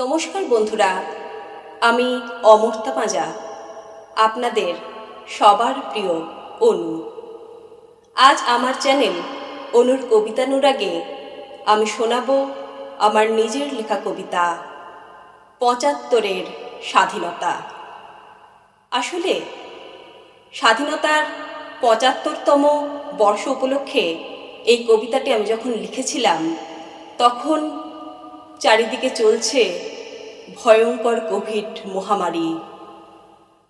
নমস্কার বন্ধুরা, আমি অমর্তা পাঁজা, আপনাদের সবার প্রিয় অনু। আজ আমার চ্যানেল অনুর কবিতানুরাগে আমি শোনাবো আমার নিজের লেখা কবিতা, পঁচাত্তরের স্বাধীনতা। আসলে, স্বাধীনতার পঁচাত্তরতম বর্ষ উপলক্ষে এই কবিতাটি আমি যখন লিখেছিলাম, তখন চারিদিকে চলছে ভয়ঙ্কর কোভিড মহামারী।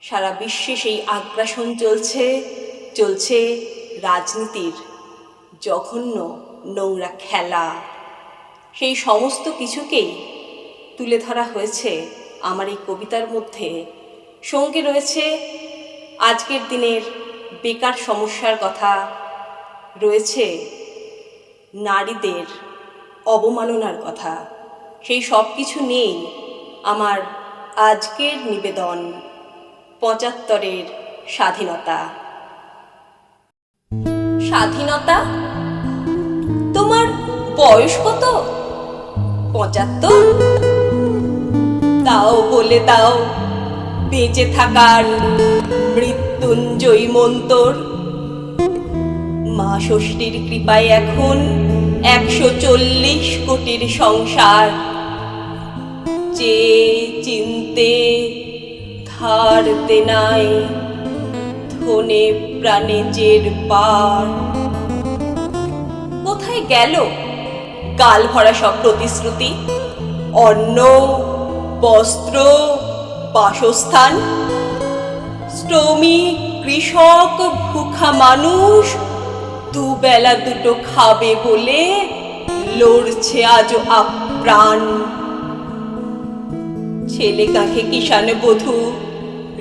সারা বিশ্বে সেই আগ্রাসন চলছে চলছে রাজনীতির জঘন্য নোংরা খেলা। সেই সমস্ত কিছুকেই তুলে ধরা হয়েছে আমার এই কবিতার মধ্যে। সঙ্গে রয়েছে আজকের দিনের বেকার সমস্যার কথা, রয়েছে নারীদের অবমাননার কথা। সেই সব কিছু নিয়েই আমার আজকের নিবেদন পঁচাত্তরের স্বাধীনতা। স্বাধীনতা? তোমার বয়স কত? পঁচাত্তর? তাও বলে দাও, বেঁচে থাকার মৃত্যুঞ্জয়ী মন্তর। মা ষষ্ঠীর কৃপায় এখন একশো চল্লিশ কোটির সংসার। যে চিনতে ধার দেনাই ধনে প্রাণে জের পার। কোথায় গেল গাল ভরা সব প্রতিশ্রুতি? অন্ন, বস্ত্র, বাসস্থান? শ্রমিক কৃষক, ভুখা মানুষ, দুবেলা দুটো খাবে বলে লড়ছে আজও আপ্রাণ। ছেলে কাঁখে কিষান বধূ?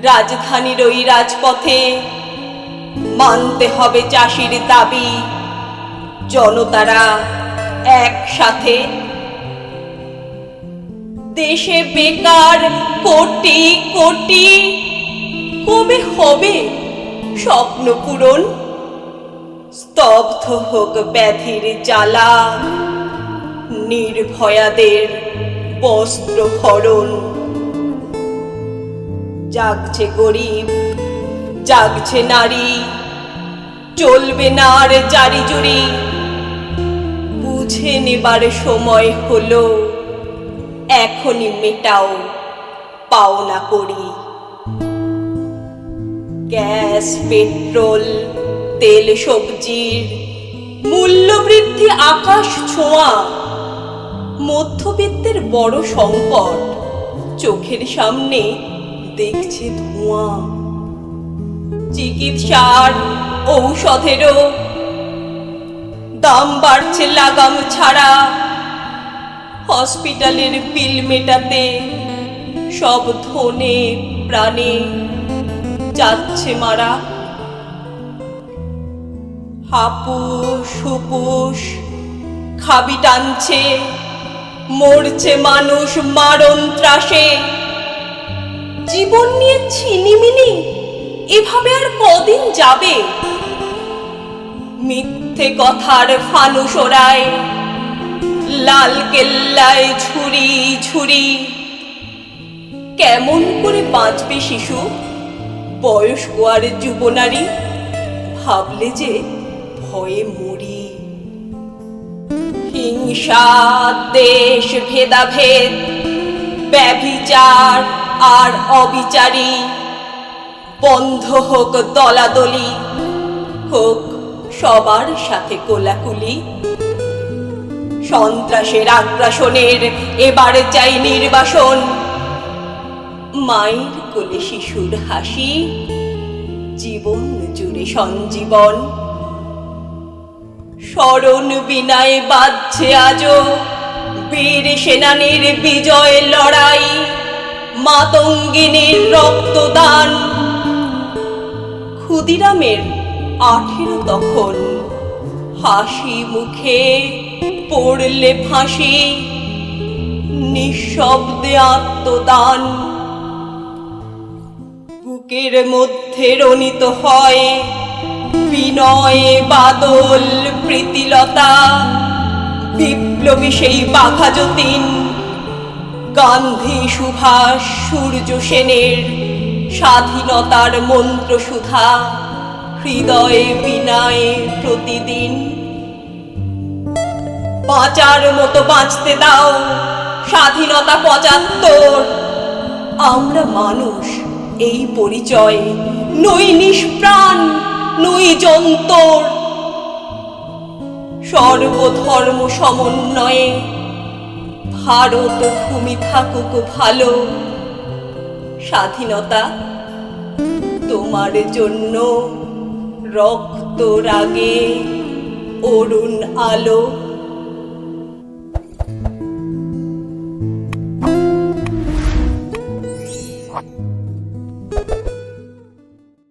রাজধানীর ওই রাজপথে মানতে হবে চাষির দাবি। জনতারা একসাথে। দেশে বেকার কোটি কোটি, কবে হবে স্বপ্ন পূরণ? স্তব্ধ হোক ব্যাধির জ্বালা, নির্ভয়াদের বস্ত্র হরণ জাগছে গরিব, জাগছে নারী, চলবে না আর জারি জুড়ি। বুঝে নেবার সময় হলো, এখনই মেটাও পাওনা করি। গ্যাস, পেট্রোল, তেল, সবজির মূল্যবৃদ্ধি আকাশ ছোঁয়া। মধ্যবিত্তের বড় সংকট চোখের সামনে দেখছে ধোঁয়া। চিকিৎসার ঔষধেরও দাম বাড়ছে লাগাম ছাড়া। হসপিটালের বিল মেটাতে সব ধনে প্রাণে যাচ্ছে মারা। হাপুস হুপুস খাবি টানছে, মরছে মানুষ মারণ ত্রাসে। জীবন নিয়ে ছিনিমিনি, এভাবে আর কদিন যাবে? মিথ্যে কথার ফানুস ওড়ায়, লাল কেল্লায় ছুরি ঝুরি কেমন করে বাঁচবে শিশু? বয়স্ক আর যুবনারী, ভাবলে যে ভয়ে মরি। হিংসা, দেশ, ভেদাভেদ, ব্যভিচার আর অবিচারী। বন্ধ হোক দলাদলি, হোক সবার সাথে কোলাকুলি। সন্ত্রাসের আগ্রাসনের এবারে চাই নির্বাসন। মায়ের কোলে শিশুর হাসি, জীবন জুড়ে সঞ্জীবন। স্মরণ বিনায় বাজছে আজও বীর সেনানির বিজয় লড়াই। মাতঙ্গিনীর রক্তদান। ক্ষুদিরামের আঠেরো তখন হাসি মুখে পড়লে ফাঁসি, নিঃশব্দে আত্মদান। বুকের মধ্যে রনিত হয় বিনয়ে বাদল, প্রীতিলতা, বিপ্লবী সেই বাঘা যতীন। গান্ধী সুভাষ সূর্য সেনের স্বাধীনতার মন্ত্র সুধা, হৃদয়ে বিনায়ে প্রতিদিন। বাঁচার মতো বাঁচতে দাও, স্বাধীনতা পঁচাত্তর। আমরা মানুষ, এই পরিচয় নই নিষ্প্রাণ, নই যন্তর। সর্বধর্ম সমন্বয়ে ভারত ভূমি থাকুক ভালো। স্বাধীনতা তোমার জন্য রক্ত রাগে অরুণ আলো।